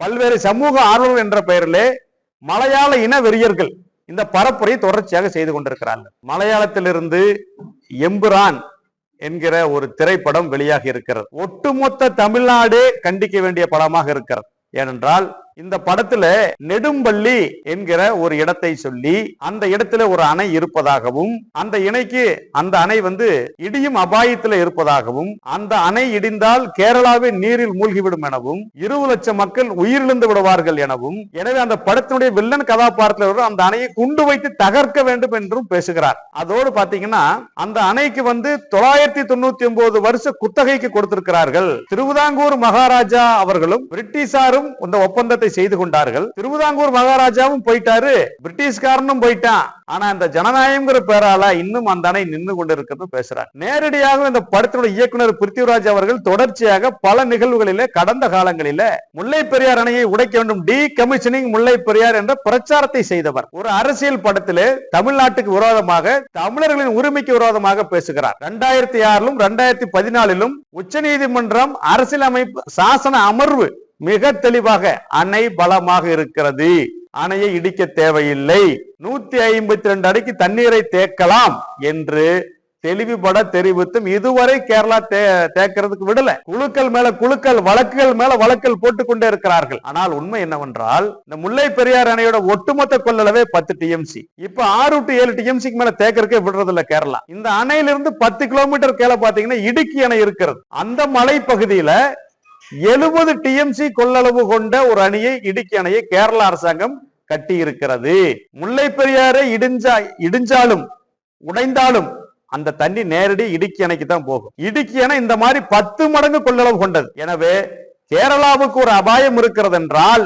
பல்வேறு சமூக ஆர்வலர் என்ற பெயரிலே மலையாள இன வெறியர்கள் இந்த பரப்புரை தொடர்ச்சியாக செய்து கொண்டிருக்கிறார்கள். மலையாளத்திலிருந்து எம்புரான் என்கிற ஒரு திரைப்படம் வெளியாகி இருக்கிறது. ஒட்டுமொத்த தமிழ்நாடே கண்டிக்க வேண்டிய படமாக இருக்கிறது. ஏனென்றால் இந்த படத்துல நெடும்பள்ளி என்கிற ஒரு இடத்தை சொல்லி அந்த இடத்துல ஒரு அணை இருப்பதாகவும் அந்த இணைக்கு அந்த அணை வந்து இடியும் அபாயத்தில் இருப்பதாகவும் அந்த அணை இடிந்தால் கேரளாவே நீரில் மூழ்கிவிடும் எனவும் இருபது லட்சம் மக்கள் உயிரிழந்து விடுவார்கள் எனவும் எனவே அந்த படத்தினுடைய வில்லன் கதாபாத்திரத்தில் அந்த அணையை குண்டு வைத்து தகர்க்க வேண்டும் என்றும் பேசுகிறார். அதோடு பாத்தீங்கன்னா அந்த அணைக்கு வந்து தொள்ளாயிரத்தி தொண்ணூத்தி ஒன்பது வருஷ குத்தகைக்கு கொடுத்திருக்கிறார்கள். திருவிதாங்கூர் மகாராஜா அவர்களும் பிரிட்டிஷாரும் இந்த ஒப்பந்தத்தை செய்து கொண்டார்கள். திருவிதாங்கூர் மகாராஜாவும் போயிட்டாரு. பிரிட்டிஷ்காரனும் போயிட்டான். ஆனா இந்த ஜனநாயகம்ங்கிற பேரால இன்னும் அந்த அணை நின்று கொண்டிருக்கிறது பேசுறார். நேரடியாக இந்த படத்தினுடைய இயக்குனர் பிருத்திவிராஜ் அவர்கள் தொடர்ச்சியாக பல நிகழ்வுகளில கடந்த காலங்களில முல்லை பெரியார் அணையை உடைக்க வேண்டும். டி கமிஷனிங் முல்லை பெரியார் என்ற பிரச்சாரத்தை செய்தவர். ஒரு அரசியல் படத்திலே தமிழ்நாட்டுக்கு விரோதமாக தமிழர்களின் உரிமைக்கு விரோதமாக பேசுகிறார். இரண்டாயிரத்தி ஆறிலும் இரண்டாயிரத்தி பதினாலிலும் உச்சநீதிமன்றம் அரசியலமைப்பு சாசன அமர்வு மிக தெளிவாக அணை பலமாக இருக்கிறது. அணையை இடிக்க தேவையில்லை. நூத்தி ஐம்பத்தி ரெண்டு அடிக்கு தண்ணீரை தேக்கலாம் என்று தெளிவுபட தெரிவித்தும் இதுவரை கேரளா தே- தேக்கிறதுக்கு விடல. குழுக்கள் மேல குழுக்கள் வழக்குகள் மேல வழக்குகள் போட்டுக் கொண்டே இருக்கிறார்கள். ஆனால் உண்மை என்னவென்றால் இந்த முல்லை பெரியார் அணையோட ஒட்டுமொத்த கொள்ளளவே பத்து டிஎம்சி இப்ப ஆறு டு ஏழு டிஎம்சிக்கு மேல தேக்கறதுக்கே விடுறது இல்ல கேரளா. இந்த அணையிலிருந்து பத்து கிலோமீட்டர் கீழே பாத்தீங்கன்னா இடுக்கி அணை இருக்கிறது. அந்த மலை பகுதியில எழுபது டிஎம்சி கொள்ளளவு கொண்ட ஒரு அணியை இடுக்கி அணையை கேரள அரசாங்கம் கட்டி இருக்கிறது முல்லை பெரியாரை இடிஞ்சா இடிஞ்சாலும் உடைந்தாலும் அந்த தண்ணி நேரடி இடுக்கி அணைக்கு தான் போகும். இடுக்கி அணை இந்த மாதிரி பத்து மடங்கு கொள்ளளவு கொண்டது. எனவே கேரளாவுக்கு ஒரு அபாயம் இருக்கிறது என்றால்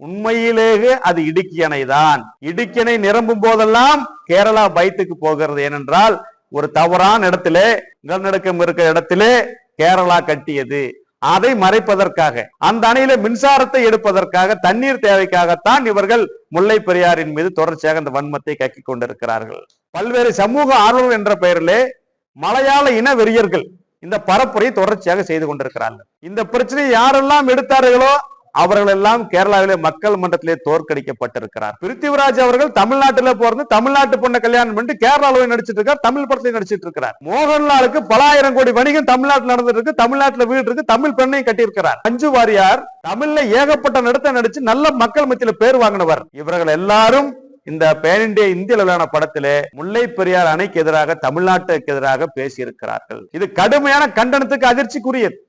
உண்மையிலேயே அது இடுக்கி அணை தான் இடுக்கி அணை நிரம்பும் போதெல்லாம் கேரளா பயத்துக்கு போகிறது. ஏனென்றால் ஒரு தவறான இடத்திலே நிலநடுக்கம் இருக்கிற இடத்திலே கேரளா கட்டியது. அதை மறைப்பதற்காக அந்த அணையில மின்சாரத்தை எடுப்பதற்காக தண்ணீர் தேவைக்காகத்தான் இவர்கள் முல்லை பெரியாரின் மீது தொடர்ச்சியாக அந்த வன்மத்தை கக்கிக் கொண்டிருக்கிறார்கள். பல்வேறு சமூக ஆர்வலர் என்ற பெயரிலே மலையாள இன வெறியர்கள் இந்த பரப்புரை தொடர்ச்சியாக செய்து கொண்டிருக்கிறார்கள். இந்த பிரச்சனையை யாரெல்லாம் எடுத்தார்களோ அவர்கள் எல்லாம் கேரளாவிலே மக்கள் மன்றத்திலே தோற்கடிக்கப்பட்டிருக்கிறார். பிருத்திவிராஜ் அவர்கள் தமிழ்நாட்டில பிறந்து தமிழ்நாட்டு பொண்ணை கல்யாணம் பண்ணிட்டு கேரளாவில நடிச்சிட்டு இருக்கார் தமிழ் படத்திலே நடிச்சிட்டு இருக்கிறார் மோகன்லாலுக்கு பல ஆயிரம் கோடி வணிகம் தமிழ்நாட்டில் நடந்துட்டு இருக்கு வீடு இருக்கு தமிழ் பெண்ணையும் கட்டியிருக்கிறார். அஞ்சு வாரியார் தமிழ்ல ஏகப்பட்ட நடத்த நடிச்சு நல்ல மக்கள் மத்தியில பேர் வாங்கினவர். இவர்கள் எல்லாரும் இந்த பேன் இந்தியா இந்திய அளவிலான படத்திலே முல்லை பெரியார் அணைக்கு எதிராக தமிழ்நாட்டுக்கு எதிராக பேசியிருக்கிறார்கள். இது கடுமையான கண்டனத்துக்கு அதிர்ச்சிக்குரியது.